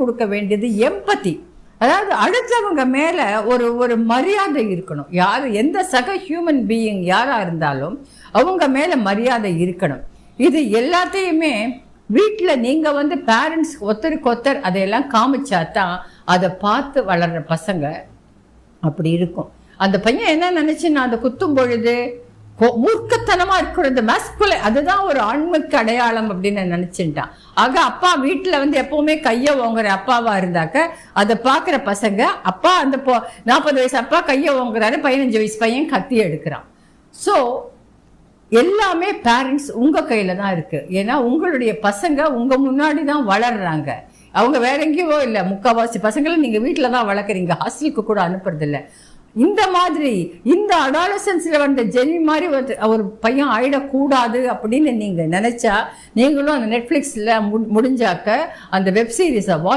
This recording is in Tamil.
கொடுக்க வேண்டியது எம்பத்தி அதாவது அடுத்தவங்க மேல ஒரு ஒரு மரியாதை இருக்கணும். யார் எந்த சக ஹியூமன் பீயிங் யாரா இருந்தாலும் அவங்க மேல மரியாதை இருக்கணும். இது எல்லாத்தையுமே வீட்டில் நீங்க வந்து பேரண்ட்ஸ் ஒருத்தருக்கு ஒருத்தர் அதையெல்லாம் காமிச்சா தான் அதை பார்த்து வளர்ற பசங்க அப்படி இருக்கும். அந்த பையன் என்ன நினைச்சுன்னா அதை குத்தும் பொழுது மூர்க்கத்தனமா இருக்கிற இந்த மஸ்குல அதுதான் ஒரு ஆண்மைக்கு அடையாளம் அப்படின்னு நினைச்சுட்டான். ஆக அப்பா வீட்டுல வந்து எப்பவுமே கைய ஓங்குற அப்பாவா இருந்தாக்க அதை பாக்குற பசங்க அப்பா அந்த போ நாற்பது வயசு அப்பா கைய ஓங்குறாரு பதினஞ்சு வயசு பையன் கத்தி எடுக்கிறான். ஸோ எல்லாமே பேரண்ட்ஸ் உங்க கையில தான் இருக்கு. ஏன்னா உங்களுடைய பசங்க உங்க முன்னாடி தான் வளர்றாங்க. அவங்க வேற எங்கேயோ இல்லை முக்கால்வாசி பசங்களை நீங்க வீட்டில் தான் வளர்க்குறீங்க. ஹாஸ்டலுக்கு கூட அனுப்புறது இல்லை இந்த மாதிரி இந்த அடாலசன்ஸில் வந்த ஜெனி மாதிரி ஒரு பையன் ஆயிடக்கூடாது அப்படின்னு நீங்க நினைச்சா நீங்களும் அந்த நெட்ஃப்ளிக்ஸில் முடிஞ்சாக்க அந்த வெப்சீரிஸை வாட்ச்